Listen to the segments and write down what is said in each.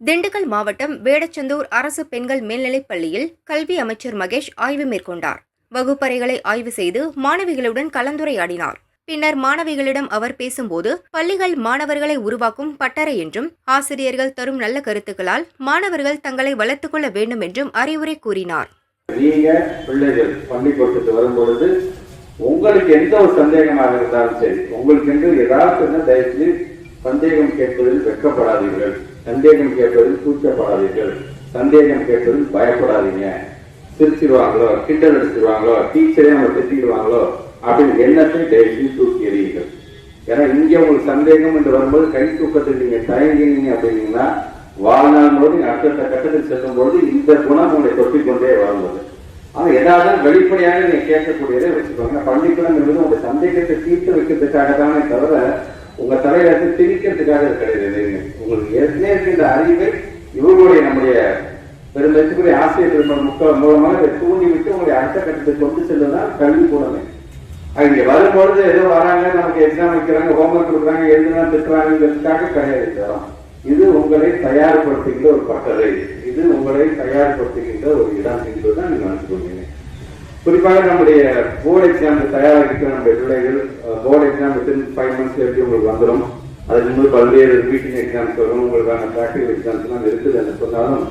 திண்டுக்கல் மாவட்டம் வேடச்சந்தூர் அரசு பெண்கள் மேல்நிலைப் பள்ளியில் கல்வி அமைச்சர் மகேஷ் ஆய்வு மேற்கொண்டார். வகுப்பறைகளை ஆய்வு செய்து மாணவிகளுடன் கலந்துரையாடினார். பின்னர் மாணவிகளிடம் அவர் பேசும்போது பள்ளிகள் மாணவர்களை உருவாக்கும் பட்டறை என்றும் ஆசிரியர்கள் தரும் நல்ல கருத்துக்களால் மாணவர்கள் தங்களை வளர்த்துக் கொள்ள வேண்டும் என்றும் அறிவுரை கூறினார். நீங்க பிள்ளைகள் பள்ளிக்கூடத்துக்கு உங்களுக்கு எந்த ஒரு சந்தேகமாக இருந்தாலும் சரி உங்களுக்கு என்று ஏதாவது தயவுசெய்து சந்தேகம் கேட்பதில் வெட்கப்படாதீர்கள். சந்தேகம் கேட்பதில் கூச்சப்படாதீர்கள். சந்தேகம் கேட்பதில் பயப்படாதீங்க. சிரிச்சிருவாங்களோ கிண்டல் அடிச்சிருவாங்களோ டீச்சரே அவங்க திட்டிடுவாங்களோ அப்படின்னு எண்ணத்தை தயவுசெய்து தூக்கி எறியுங்கள். ஏன்னா இங்கே உங்களுக்கு சந்தேகம் என்று வரும்போது கை தூக்கத்தில் நீங்கள் தயங்கினீங்க அப்படின்னீங்கன்னா வாழ்நாள் முழுவதும் அடுத்த கட்டத்தில் செல்லும் பொழுது இந்த குணம் உங்களை தொட்டிக் கொண்டே வரும்போது. ஆனா ஏதாவது வெளிப்படையாக நீங்கள் கேட்கக்கூடியதை வச்சுக்கோங்க. பள்ளிக்கூடங்கிறது உங்கள் சந்தேகத்தை தீர்த்து வைக்கிறதுக்காக தானே தவிர உங்க தலையில இருந்து திணிக்கிறதுக்காக கிடையாது உங்களுக்கு ஏற்கனவே இருக்கின்ற அறிவை இவர்களுடைய நம்முடைய பெருமதிக்குரிய ஆசிரியர்கள் முக்க மூலமாக இதை தூண்டி விட்டு உங்களுடைய அடுத்த கட்டத்தை கொண்டு செல்லுதான் கல்வி கூடமே. அது இங்க வரும்பொழுது ஏதோ வராங்க நமக்கு எக்ஸாம் வைக்கிறாங்க ஹோம்ஒர்க் கொடுக்குறாங்க எழுதுனா திட்டுறாங்கிறதுக்காக கிடையாது இதெல்லாம். இது உங்களை தயார்படுத்துகின்ற ஒரு பட்டறை. இது உங்களை தயார்படுத்துகின்ற ஒரு இடம் என்பதுதான் நீங்க நினைச்சுக்கோங்க குறிப்பாக நம்முடைய போர்டு எக்ஸாமுக்கு தயாராக இருக்கிற நம்முடைய பிள்ளைகள் board exam within five months எப்படி உங்களுக்கு வந்துடும் அதுக்கு முன்பு பல்வேறு ரீட்டிங் எக்ஸாம்ஸ் வரும். உங்களுக்கான ப்ராக்டிகல் எக்ஸாம்ஸ் எல்லாம் இருக்குது என்று சொன்னாலும்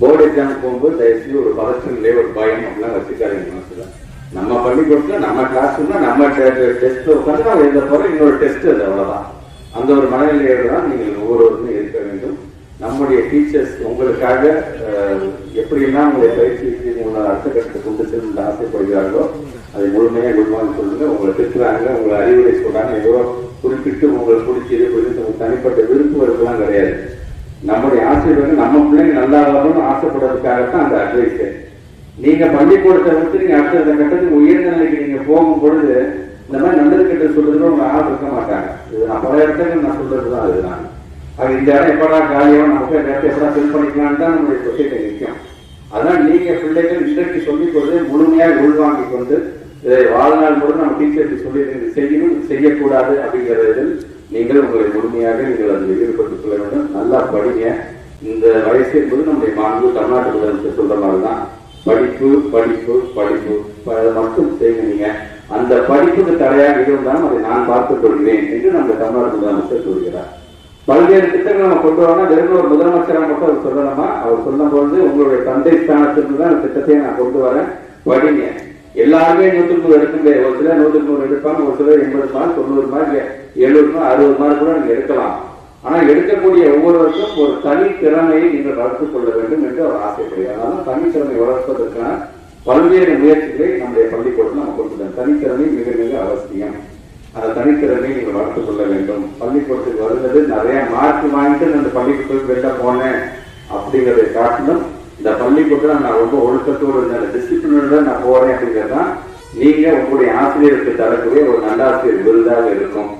போர்டு எக்ஸாம் போகும்போது தயவுசெய்து ஒரு பதற்றங்களே ஒரு பயம் அப்படிலாம் வச்சுக்காதீங்க மனசுல. நம்ம பள்ளிக்கூடத்துல நம்ம கிளாஸ் நம்ம டெஸ்ட் உட்காந்து நம்ம எழுத இன்னொரு டெஸ்ட் அது அவ்வளோதான் அந்த ஒரு மனநிலையோடு தான் நீங்கள் ஒவ்வொருவருமே இருக்க வேண்டும். நம்முடைய டீச்சர்ஸ் உங்களுக்காக அஹ், எப்படியெல்லாம் உங்களுடைய பயிற்சி செய்து உங்களை அடுத்த கட்டத்தை கொண்டு செல்லும் ஆசைப்படுகிறார்களோ அதை முழுமையாக குருவான்னு சொல்லுங்க. உங்களை திட்டுறாங்க உங்களை அறிவுரை சொல்றாங்க. ஏதோ குறிப்பிட்டு உங்களுக்கு பிடிச்சது பிடிச்சி உங்களுக்கு தனிப்பட்ட விருப்பு வெறுப்புலாம் கிடையாது. நம்முடைய ஆசிரியர்கள் நம்ம பிள்ளைங்க நல்லா வரணும்னு ஆசைப்படுறதுக்காகத்தான் அந்த அட்வைஸ் நீங்க பள்ளிக்கூடத்தை விட்டு நீங்க அடுத்த கட்டத்துக்கு உயர்ந்த நிலைக்கு நீங்க போகும் பொழுது இந்த மாதிரி நல்லது கிட்ட சொல்றதுக்கு உங்க ஆள் இருக்க மாட்டாங்க. இது நான் பல இடத்துல நான் சொல்றதுதான் அதுதான். அது இந்த இடம் எப்படா காலியாக நமக்கு எப்படா ஃபில் பண்ணிக்கலாம்னு தான் நம்மளுடைய சொசைட்டி நிற்கும் அதனால் நீங்க பிள்ளைகள் இன்றைக்கு சொல்லிக் கொண்டு முழுமையாக உள்வாங்கிக் கொண்டு இதை வாழ்நாள் முழுவதும் நம்ம டீச்சருக்கு சொல்லி செய்யணும் செய்யக்கூடாது அப்படிங்கிறதில் நீங்கள் உங்களை முழுமையாக நீங்கள் அதில் ஈடுபட்டுக் கொள்ள வேண்டும். நல்லா படிங்க. இந்த வயசு என்பது நம்முடைய மாண்பு தமிழ்நாட்டு முதலமைச்சர் சொல்ற மாதிரி தான் படிப்பு படிப்பு. படிப்பு அதை மட்டும் செய்யுங்க நீங்க. அந்த படிப்புக்கு தடையாக இருந்தாலும் அதை நான் பார்த்துக் கொள்கிறேன் என்று நம்ம தமிழ்நாடு முதலமைச்சர் சொல்கிறார் பல்வேறு திட்டங்கள் நம்ம கொண்டு வரோம்னா வெறும் ஒரு முதலமைச்சராக மட்டும் அவர் சொல்லணுமா? அவர் சொல்லும்போது உங்களுடைய தந்தை ஸ்தானத்திலிருந்து தான் அந்த திட்டத்தை நான் கொண்டு வரேன். வடிங்க எல்லாருமே நூற்றுக்கு நூறு எடுக்க ஒரு சிலர் நூற்றுக்கு நூறு எடுப்பாங்க ஒரு சிலர் எண்பது மார்க் தொண்ணூறு மார்க் எழுபது மார்க் அறுபது மார்க் கூட நீங்க எடுக்கலாம். ஆனா எடுக்கக்கூடிய ஒவ்வொருவருக்கும் ஒரு தனி திறமையை நீங்கள் வளர்த்துக் கொள்ள வேண்டும் என்று அவர் ஆசைப்படுகிறார் அதனால தனித்திறமை வளர்ப்பதற்கான பல்வேறு முயற்சிகளை நம்முடைய பள்ளிக்கூடம் நம்ம கொண்டு தனித்திறமை மிக மிக அவசியம். அதை தனித்திறமையை நீங்கள் வளர்த்துக் கொள்ள வேண்டும். பள்ளிக்கூடத்துக்கு வருவது நிறைய மார்க் வாங்கிட்டு நான் அந்த பள்ளிக்கூடத்துக்கு வெளில போனேன் அப்படிங்கறதை காட்டிலும் இந்த பள்ளிக்கூடத்தில் நான் ரொம்ப ஒழுக்கத்தோடு இந்த டிசிப்ளினோட நான் போறேன் அப்படிங்கிறது தான் நீங்க உங்களுடைய ஆசிரியருக்கு தரக்கூடிய ஒரு நல்லாசிரியர் விருதாக இருக்கும்.